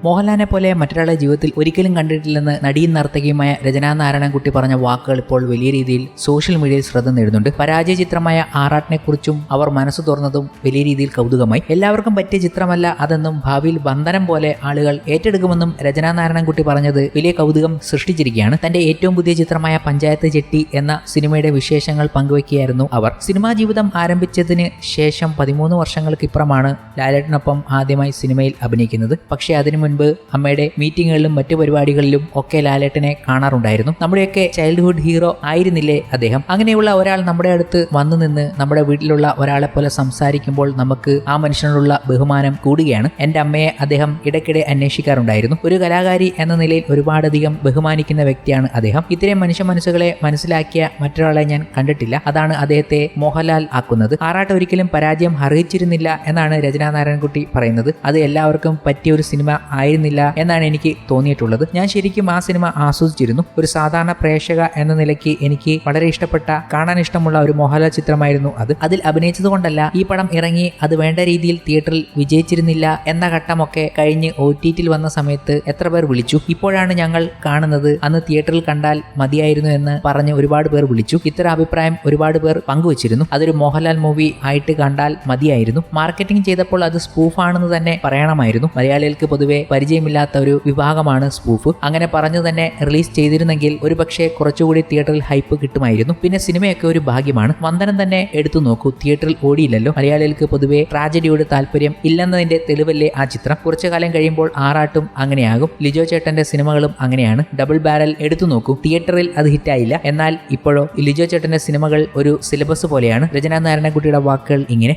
മോഹൻലാലിനെ പോലെ മറ്റൊരാളെ ജീവിതത്തിൽ ഒരിക്കലും കണ്ടിട്ടില്ലെന്ന് നടിയും നർത്തകിയുമായ രചനാ നാരായണൻകുട്ടി പറഞ്ഞ വാക്കുകൾ ഇപ്പോൾ വലിയ രീതിയിൽ സോഷ്യൽ മീഡിയയിൽ ശ്രദ്ധ നേടുന്നുണ്ട്. പരാജയ ചിത്രമായ ആറാട്ടിനെ കുറിച്ചും അവർ മനസ്സ് തുറന്നതും വലിയ രീതിയിൽ കൗതുകമായി. എല്ലാവർക്കും പറ്റിയ ചിത്രമല്ല അതെന്നും ഭാവിയിൽ ബന്ധനം പോലെ ആളുകൾ ഏറ്റെടുക്കുമെന്നും രചനാ നാരായണൻകുട്ടി പറഞ്ഞത് വലിയ കൗതുകം സൃഷ്ടിച്ചിരിക്കുകയാണ്. തന്റെ ഏറ്റവും പുതിയ ചിത്രമായ പഞ്ചായത്ത് ചെട്ടി എന്ന സിനിമയുടെ വിശേഷങ്ങൾ പങ്കുവയ്ക്കുകയായിരുന്നു അവർ. സിനിമാ ജീവിതം ആരംഭിച്ചതിന് ശേഷം പതിമൂന്ന് വർഷങ്ങൾക്കിപ്പുറമാണ് ലാലേട്ടനൊപ്പം ആദ്യമായി സിനിമയിൽ അഭിനയിക്കുന്നത്. പക്ഷേ അതിനു മുൻപ് അമ്മയുടെ മീറ്റിങ്ങുകളിലും മറ്റു പരിപാടികളിലും ഒക്കെ ലാലേട്ടനെ കാണാറുണ്ടായിരുന്നു. നമ്മുടെയൊക്കെ ചൈൽഡ്ഹുഡ് ഹീറോ ആയിരുന്നില്ലേ അദ്ദേഹം? അങ്ങനെയുള്ള ഒരാൾ നമ്മുടെ അടുത്ത് വന്നു നിന്ന് നമ്മുടെ വീട്ടിലുള്ള ഒരാളെ പോലെ സംസാരിക്കുമ്പോൾ നമുക്ക് ആ മനുഷ്യനോടുള്ള ബഹുമാനം കൂടുകയാണ്. എന്റെ അമ്മയെ അദ്ദേഹം ഇടയ്ക്കിടെ അന്വേഷിക്കാറുണ്ടായിരുന്നു. ഒരു കലാകാരി എന്ന നിലയിൽ ഒരുപാടധികം ബഹുമാനിക്കുന്ന വ്യക്തിയാണ് അദ്ദേഹം. ഇത്രയും മനുഷ്യ മനസ്സുകളെ മനസ്സിലാക്കിയ മറ്റൊരാളെ ഞാൻ കണ്ടിട്ടില്ല. അതാണ് അദ്ദേഹത്തെ മോഹൻലാൽ ആക്കുന്നത്. ആറാട്ട് ഒരിക്കലും പരാജയം അറിയിച്ചിരുന്നില്ല എന്നാണ് രചനാ നാരായണൻകുട്ടി പറയുന്നത്. അത് എല്ലാവർക്കും പറ്റിയ ഒരു സിനിമ ആയിരുന്നില്ല എന്നാണ് എനിക്ക് തോന്നിയിട്ടുള്ളത്. ഞാൻ ശരിക്കും ആ സിനിമ ആസ്വദിച്ചിരുന്നു. ഒരു സാധാരണ പ്രേക്ഷക എന്ന നിലയ്ക്ക് എനിക്ക് വളരെ ഇഷ്ടപ്പെട്ട കാണാൻ ഇഷ്ടമുള്ള ഒരു മോഹൻലാൽ ചിത്രമായിരുന്നു അത്. അതിൽ അഭിനയിച്ചതുകൊണ്ടല്ല ഈ പടം ഇറങ്ങി അത് വേണ്ട രീതിയിൽ തിയേറ്ററിൽ വിജയിച്ചിരുന്നില്ല എന്ന ഘട്ടമൊക്കെ കഴിഞ്ഞ് ഒ ടി ടിയിൽ വന്ന സമയത്ത് എത്ര പേർ വിളിച്ചു? ഇപ്പോഴാണ് ഞങ്ങൾ കാണുന്നത്. അന്ന് തിയേറ്ററിൽ കണ്ടാൽ മതിയായിരുന്നു എന്ന് പറഞ്ഞ് ഒരുപാട് പേർ വിളിച്ചു. ഇത്തരം അഭിപ്രായം ഒരുപാട് പേർ പങ്കുവച്ചിരുന്നു. അതൊരു മോഹൻലാൽ മൂവി ആയിട്ട് കണ്ടാൽ മതിയായിരുന്നു. മാർക്കറ്റിംഗ് ചെയ്തപ്പോൾ അത് സ്പൂഫാണെന്ന് തന്നെ പറയണമായിരുന്നു. മലയാളികൾക്ക് പൊതുവെ പരിചയമില്ലാത്ത ഒരു വിഭാഗമാണ് സ്പൂഫ് അങ്ങനെ പറഞ്ഞു തന്നെ റിലീസ് ചെയ്തിരുന്നെങ്കിൽ ഒരു പക്ഷേ കുറച്ചുകൂടി തിയേറ്ററിൽ ഹൈപ്പ് കിട്ടുമായിരുന്നു. പിന്നെ സിനിമയൊക്കെ ഒരു ഭാഗ്യമാണ്. വന്ദനം തന്നെ എടുത്തു നോക്കൂ. തിയേറ്ററിൽ ഓടിയില്ലല്ലോ. മലയാളികൾക്ക് പൊതുവെ ട്രാജഡിയോട് താല്പര്യം ഇല്ലെന്നതിന്റെ തെളിവല്ലേ ആ ചിത്രം. കുറച്ചു കാലം കഴിയുമ്പോൾ ആറാട്ടും അങ്ങനെയാകും. ലിജോ ചേട്ടന്റെ സിനിമകളും അങ്ങനെയാണ്. ഡബിൾ ബാരൽ എടുത്തു നോക്കൂ. തിയേറ്ററിൽ അത് ഹിറ്റായില്ല എന്നാൽ ഇപ്പോഴോ ലിജോ ചേട്ടന്റെ സിനിമകൾ ഒരു സിലബസ് പോലെയാണ്. രചനാ നാരായണകുട്ടിയുടെ വാക്കുകൾ ഇങ്ങനെ.